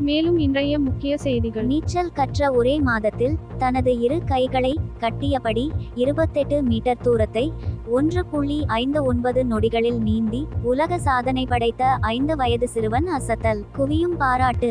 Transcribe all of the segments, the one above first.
மேலும் இன்றைய முக்கிய செய்திகள். நீச்சல் கற்ற ஒரே மாதத்தில் தனது இரு கைகளை கட்டியபடி இருபத்தெட்டு மீட்டர் தூரத்தை ஒன்று புள்ளி ஐந்து ஒன்பது நொடிகளில் நீந்தி உலக சாதனை படைத்த ஐந்து வயது சிறுவன் அசத்தல். குவியும் பாராட்டு.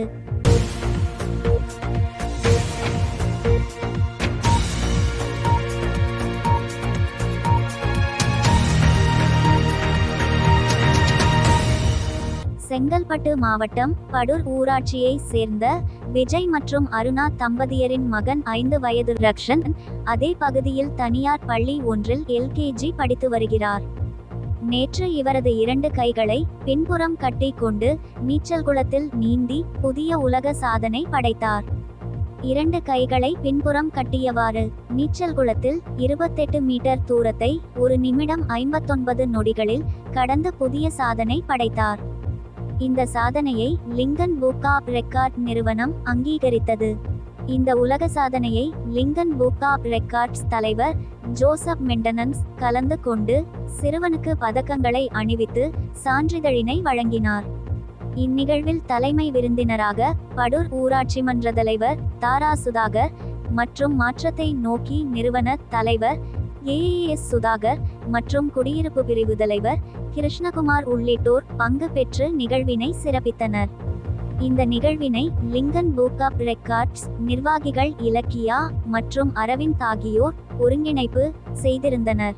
செங்கல்பட்டு மாவட்டம் படூர் ஊராட்சியை சேர்ந்த விஜய் மற்றும் அருணா தம்பதியரின் மகன் ஐந்து வயது ரக்ஷன் அதே பகுதியில் தனியார் பள்ளி ஒன்றில் எல்கேஜி படித்து வருகிறார். நேற்று இவரது இரண்டு கைகளை பின்புறம் கட்டி கொண்டு நீச்சல் குளத்தில் நீந்தி புதிய உலக சாதனை படைத்தார். இரண்டு கைகளை பின்புறம் கட்டியவாறு நீச்சல் குளத்தில் இருபத்தெட்டு மீட்டர் தூரத்தை ஒரு நிமிடம் ஐம்பத்தொன்பது நொடிகளில் கடந்து புதிய சாதனை படைத்தார். இந்த சாதனையை லிங்கன் புக் ஆப் ரெக்கார்ட் நிறுவனம் அங்கீகரித்தது. இந்த உலக சாதனையை லிங்கன் புக் ஆப் ரெக்கார்ட்ஸ் தலைவர் ஜோசப் மெண்டனன்ஸ் கலந்து கொண்டு சிறுவனுக்கு பதக்கங்களை அணிவித்து சான்றிதழினை வழங்கினார். இந்நிகழ்வில் தலைமை விருந்தினராக படூர் ஊராட்சி மன்ற தலைவர் தாரா சுதாகர் மற்றும் மாற்றத்தை நோக்கி நிறுவன தலைவர் ஏஏஎஸ் சுதாகர் மற்றும் குடியிருப்பு பிரிவு தலைவர் கிருஷ்ணகுமார் உள்ளிட்டோர் பங்கு பெற்று நிகழ்வினை சிறப்பித்தனர். இந்த நிகழ்வினை லிங்கன் புக் ஆப் ரெக்கார்ட்ஸ் நிர்வாகிகள் இலக்கியா மற்றும் அரவிந்த் ஆகியோர் ஒருங்கிணைப்பு செய்திருந்தனர்.